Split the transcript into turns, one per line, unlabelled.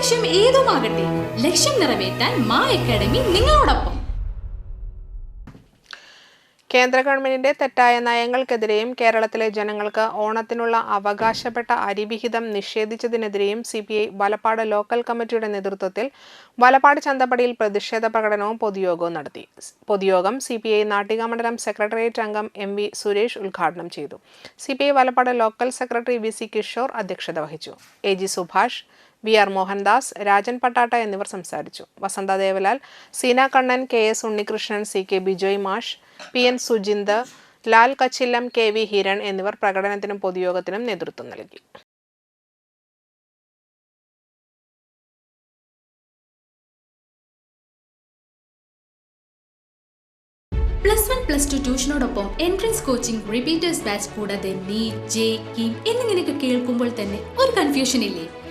ലക്ഷ്യം ഏതുമാകട്ടെ ലക്ഷ്യം നിറവേറ്റാൻ മാ അക്കാഡമി നിങ്ങളോടൊപ്പം.
കേന്ദ്ര ഗവൺമെന്റിന്റെ തെറ്റായ നയങ്ങൾക്കെതിരെയും കേരളത്തിലെ ജനങ്ങൾക്ക് ഓണത്തിനുള്ള അവകാശപ്പെട്ട അരിവിഹിതം നിഷേധിച്ചതിനെതിരെയും C P I Valappad local കമ്മിറ്റിയുടെ നേതൃത്വത്തിൽ വലപ്പാട് ചന്തപ്പടിയിൽ പ്രതിഷേധ പ്രകടനവും പൊതുയോഗവും നടത്തി. പൊതുയോഗം സി പി ഐ നാട്ടിക മണ്ഡലം സെക്രട്ടേറിയറ്റ് അംഗം എം വി സുരേഷ് ഉദ്ഘാടനം ചെയ്തു. C P I Valappad local secretary V C Kishore അധ്യക്ഷത വഹിച്ചു. A G Subhash V R Mohandas Rajan Pattatta എന്നിവർ സംസാരിച്ചു. Vasantha Devalal Seena Kannan K S Unnikrishnan C K Bijoy മാഷ് P N Sujind Lal Kachillam K V Hiran എന്നിവർ പ്രകടനത്തിനും പൊതുയോഗത്തിനും നേതൃത്വം നൽകി.
പ്ലസ് വൺ പ്ലസ് ടു ട്യൂഷനോടൊപ്പം എൻട്രൻസ് കോച്ചിംഗ് റിപ്പീറ്റേഴ്സ് ബാച്ച് കൂടാതെ നീറ്റ് ജെ കിം എന്നിങ്ങനെയൊക്കെ കേൾക്കുമ്പോൾ തന്നെ ഒരു കൺഫ്യൂഷൻ ഇല്ലേ